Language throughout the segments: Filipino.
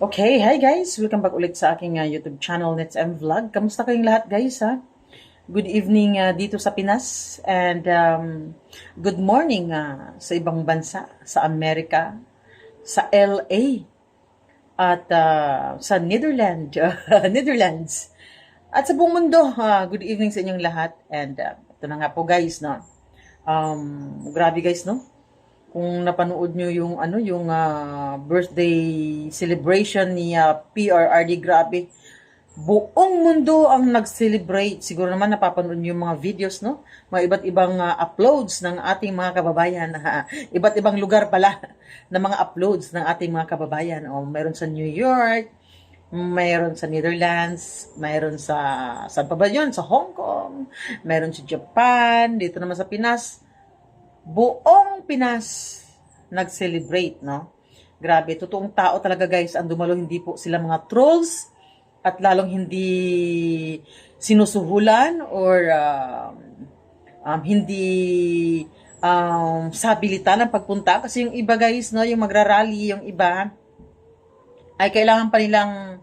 Okay, hi guys! Welcome back ulit sa aking uh, YouTube channel, Nets M Vlog. Kamusta kayong lahat guys ha? Good evening uh, dito sa Pinas and um, good morning uh, sa ibang bansa, sa Amerika, sa LA at uh, sa Netherlands, Netherlands at sa buong mundo. Uh, good evening sa inyong lahat and uh, ito na nga po guys no. Um, grabe guys no kung napanood nyo yung ano yung uh, birthday celebration ni uh, PRRD grabe. Buong mundo ang nag-celebrate. Siguro naman napapanood nyo yung mga videos no? Mga iba't ibang uh, uploads ng ating mga kababayan. Iba't ibang lugar pala ng mga uploads ng ating mga kababayan. O meron sa New York mayroon sa Netherlands, mayroon sa saan pa? Sa Hong Kong, mayroon sa Japan, dito naman sa Pinas buong Pinas nag-celebrate, no? Grabe, totoong tao talaga guys ang dumalo, hindi po sila mga trolls at lalong hindi sinusuhulan or um, um, hindi um, sabilitan ng pagpunta kasi yung iba guys, no, yung magrarally, yung iba ay kailangan pa nilang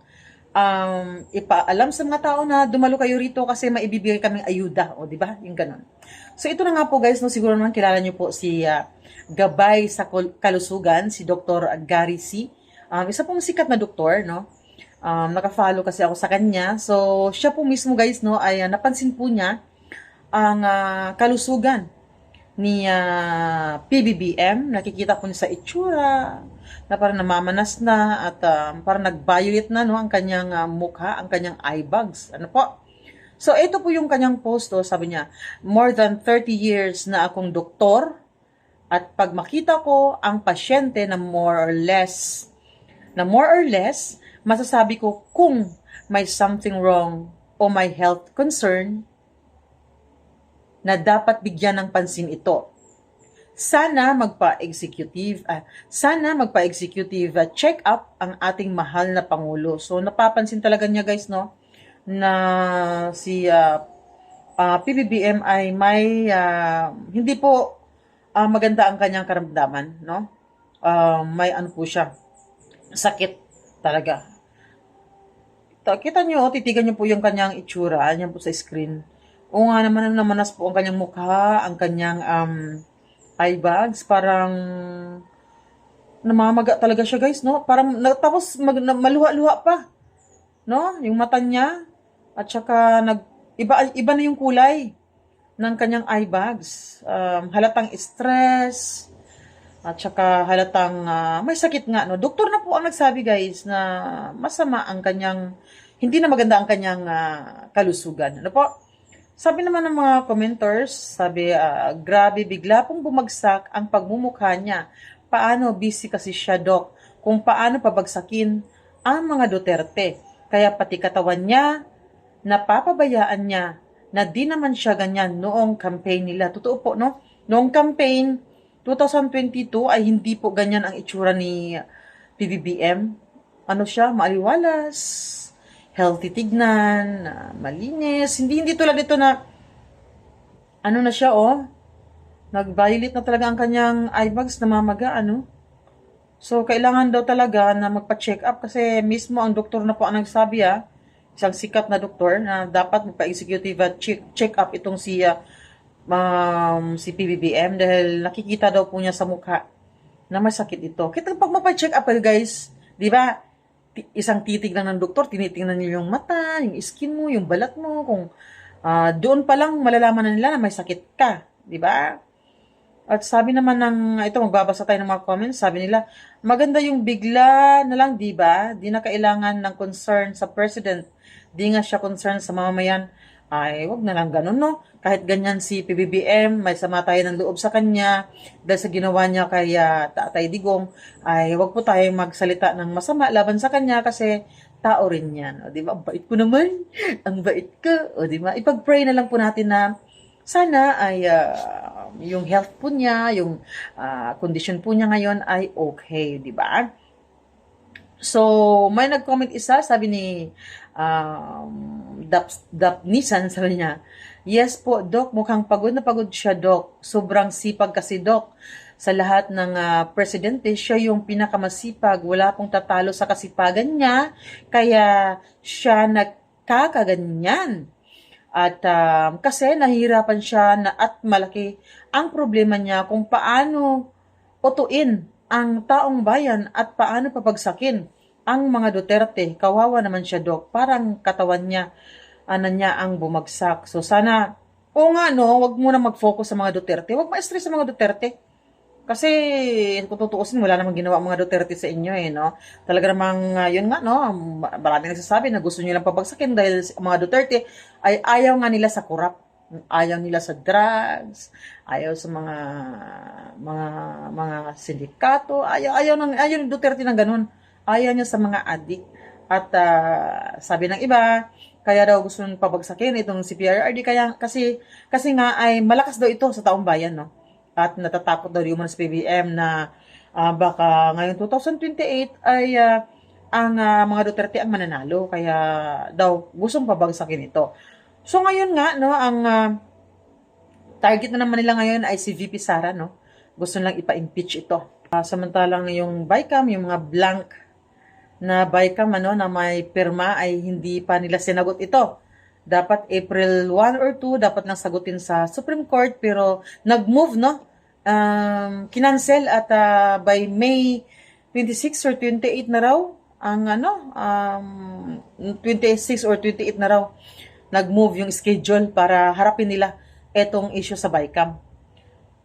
um, ipaalam sa mga tao na dumalo kayo rito kasi maibibigay kaming ayuda, o di ba? Yung ganun. So ito na nga po guys, no, siguro naman kilala niyo po si uh, Gabay sa Kalusugan, si Dr. Gary C. Um, isa pong sikat na doktor, no? Um, naka-follow kasi ako sa kanya. So siya po mismo guys, no, ay uh, napansin po niya ang uh, kalusugan ni uh, PBBM. Nakikita po niya sa itsura, na parang namamanas na at um, parang nag-violet na no, ang kanyang uh, mukha, ang kanyang eye bags. Ano po? So, ito po yung kanyang post, oh, sabi niya, more than 30 years na akong doktor at pag makita ko ang pasyente na more or less, na more or less, masasabi ko kung may something wrong o may health concern na dapat bigyan ng pansin ito. Sana magpa-executive, uh, sana magpa-executive uh, check-up ang ating mahal na Pangulo. So, napapansin talaga niya guys, no? Na si uh, uh, PBBM ay may uh, hindi po uh, maganda ang kanyang karamdaman, no? Uh, may ano po siya, sakit talaga. Kita nyo, titigan nyo po yung kanyang itsura, yan po sa screen. O nga naman, namanas po ang kanyang mukha, ang kanyang um, eye bags, parang namamaga talaga siya guys, no? Parang, tapos mag, maluha-luha pa, no? Yung mata niya, at saka nag iba iba na yung kulay ng kanyang eye bags. Um, halatang stress at saka halatang uh, may sakit nga no. Doktor na po ang nagsabi guys na masama ang kanyang hindi na maganda ang kanyang uh, kalusugan. Ano po? Sabi naman ng mga commenters, sabi, uh, grabe, bigla pong bumagsak ang pagmumukha niya. Paano busy kasi siya, Dok? Kung paano pabagsakin ang mga Duterte. Kaya pati katawan niya, napapabayaan niya na di naman siya ganyan noong campaign nila. Totoo po, no? Noong campaign, 2022 ay hindi po ganyan ang itsura ni PBBM. Ano siya? Maaliwalas, healthy tignan, malinis. Hindi, hindi tulad dito na, ano na siya, oh, nag-violate na talaga ang kanyang eye bags, namamaga, ano? So, kailangan daw talaga na magpa-check up kasi mismo ang doktor na po ang nagsabi, ah, isang sikat na doktor na dapat magpa-executive check, check up itong si uh, um, si PBBM dahil nakikita daw po niya sa mukha na masakit ito. Kita pag mapa-check up kayo guys, di ba? Isang titig lang ng doktor, tinitingnan niyo yung mata, yung skin mo, yung balat mo, kung uh, doon pa lang malalaman na nila na may sakit ka, di ba? At sabi naman ng, ito magbabasa tayo ng mga comments, sabi nila, maganda yung bigla na lang, di ba? Di na kailangan ng concern sa president di nga siya concerned sa mamamayan, ay wag na lang ganun, no? Kahit ganyan si PBBM, may sama tayo ng loob sa kanya, dahil sa ginawa niya kay uh, Tatay Digong, ay wag po tayong magsalita ng masama laban sa kanya kasi tao rin yan. O, di ba? Ang bait ko naman. Ang bait ko. O, di ba? Ipag-pray na lang po natin na sana ay uh, yung health po niya, yung uh, condition po niya ngayon ay okay, di ba? So, may nag-comment isa, sabi ni um, Dap, Dap Nissan, sabi niya, Yes po, Doc, mukhang pagod na pagod siya, Doc. Sobrang sipag kasi, Doc. sa lahat ng ah, presidente, siya yung pinakamasipag, wala pong tatalo sa kasipagan niya, kaya siya nagkakaganyan. At um, kasi nahihirapan siya na at malaki ang problema niya kung paano utuin ang taong bayan at paano papagsakin ang mga Duterte. Kawawa naman siya, Dok. Parang katawan niya, ano niya ang bumagsak. So sana, o nga no, wag muna mag-focus sa mga Duterte. Wag ma-stress sa mga Duterte. Kasi kung tutuusin, wala namang ginawa mga Duterte sa inyo eh, no? Talaga namang, uh, yun nga, no? Marami nagsasabi na gusto nyo lang pabagsakin dahil mga Duterte ay ayaw nga nila sa kurap. Ayaw nila sa drugs, ayaw sa mga mga mga sindikato, ayaw ayaw ng ayaw ng Duterte ng ganun. Ayaw niya sa mga adik. At ah, sabi ng iba, kaya daw gusto nang pabagsakin itong si PRRD kaya kasi kasi nga ay malakas daw ito sa taong bayan, no? At natatakot daw yung mga PBM na ah, baka ngayon 2028 ay ah, ang ah, mga Duterte ang mananalo kaya daw gustong pabagsakin ito. So ngayon nga no ang ah, target na naman nila ngayon ay si VP Sara no. Gusto lang ipa-impeach ito. Ah, samantalang yung BICAM, yung mga blank na BICAM ano na may pirma ay hindi pa nila sinagot ito. Dapat April 1 or 2 dapat nang sagutin sa Supreme Court pero nag-move no. Um, kinancel at ah, by May 26 or 28 na raw ang ano um, 26 or 28 na raw nag-move yung schedule para harapin nila etong issue sa BICAM.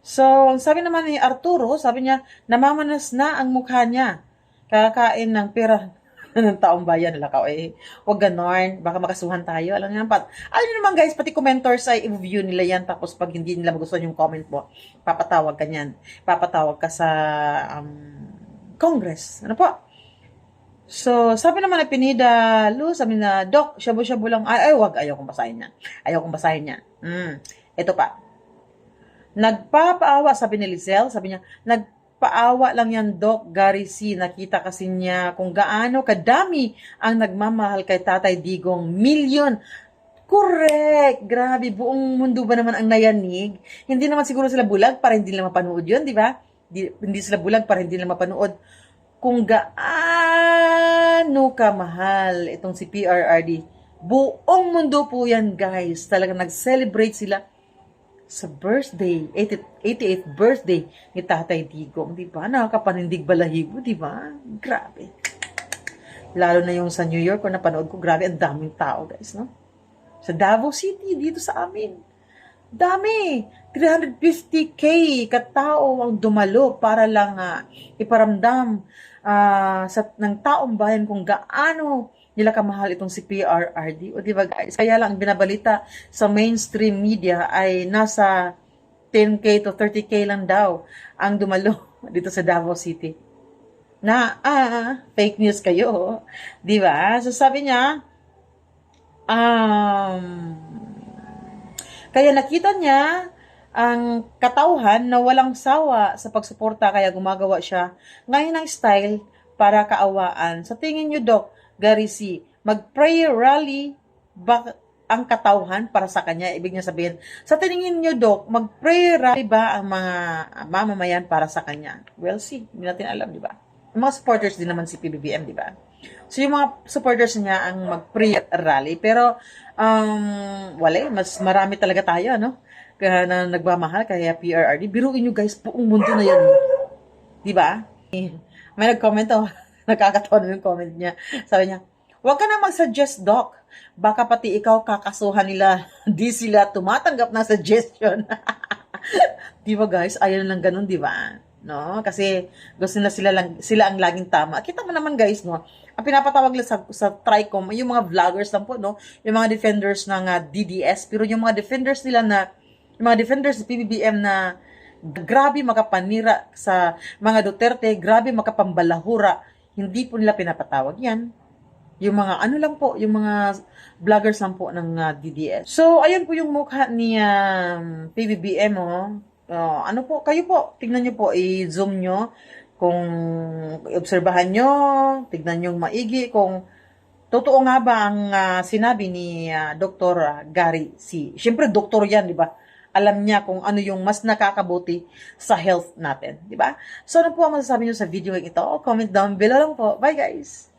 So, sabi naman ni Arturo, sabi niya, namamanas na ang mukha niya. Kakain ng pera ng taong bayan. Lakaw eh. Huwag ganon. Baka makasuhan tayo. Alam niyo naman. Alam niyo naman guys, pati commenters ay i-view nila yan. Tapos pag hindi nila magustuhan yung comment mo, papatawag ka niyan. Papatawag ka sa um, Congress. Ano po? So, sabi naman na Pinida, Lu, sabi na, Doc, shabu-shabu lang. Ay, ay, wag. Ayaw kong basahin yan. Ayaw kong basahin yan. Mm. Ito pa. Nagpapaawa, sabi ni Lizelle, sabi niya, nagpaawa lang yan, Doc Gary C. Nakita kasi niya kung gaano kadami ang nagmamahal kay Tatay Digong. Milyon. Correct! Grabe, buong mundo ba naman ang nayanig? Hindi naman siguro sila bulag para hindi nila mapanood yun, di ba? Di, hindi sila bulag para hindi nila mapanood kung gaano kamahal itong si PRRD. Buong mundo po yan, guys. Talagang nag-celebrate sila sa birthday, 80, 88th birthday ni Tatay Digong, di ba? Nakakapanindig balahibo, di ba? Grabe. Lalo na yung sa New York, kung napanood ko, grabe, ang daming tao, guys, no? Sa Davao City, dito sa amin. Dami! 350k katao ang dumalo para lang ah, iparamdam ah, sa ng taong bayan kung gaano nila kamahal itong si PRRD. O di ba guys? Kaya lang ang binabalita sa mainstream media ay nasa 10k to 30k lang daw ang dumalo dito sa Davao City. Na, ah, fake news kayo. Di ba? So sabi niya, um, kaya nakita niya ang katauhan na walang sawa sa pagsuporta kaya gumagawa siya ngayon ng style para kaawaan. Sa tingin niyo, Doc, Gary C, mag-prayer rally ba ang katauhan para sa kanya? Ibig niya sabihin, sa tingin niyo, Doc, mag-prayer rally ba ang mga mamamayan para sa kanya? Well, see, hindi natin alam, di ba? Mga supporters din naman si PBBM, di ba? So, yung mga supporters niya ang mag-prayer rally. Pero, um, wala eh, mas marami talaga tayo, no? Kaya na nagmamahal, kaya PRRD. Biruin nyo guys, buong mundo na yan. Di ba? May nag-comment oh. Nakakatawa na yung comment niya. Sabi niya, huwag ka na mag-suggest, Doc. Baka pati ikaw kakasuhan nila. Di sila tumatanggap ng suggestion. di ba guys? Ayaw lang ganun, di ba? No? Kasi gusto nila sila, lang, sila ang laging tama. Kita mo naman guys, no? Ang pinapatawag nila sa, sa TRICOM, yung mga vloggers lang po, no? Yung mga defenders ng uh, DDS. Pero yung mga defenders nila na, yung mga defenders ng PBBM na grabe makapanira sa mga Duterte, grabe makapambalahura, hindi po nila pinapatawag yan. Yung mga ano lang po, yung mga vloggers lang po ng uh, DDS. So, ayun po yung mukha ni um, PBBM, oh. Uh, ano po, kayo po, tignan nyo po, i-zoom nyo kung obserbahan nyo, tignan nyo maigi kung totoo nga ba ang uh, sinabi ni uh, Dr. Gary C. Siyempre, doktor yan, di ba? Alam niya kung ano yung mas nakakabuti sa health natin, di ba? So ano po ang masasabi niyo sa video ito? Comment down below lang po. Bye guys!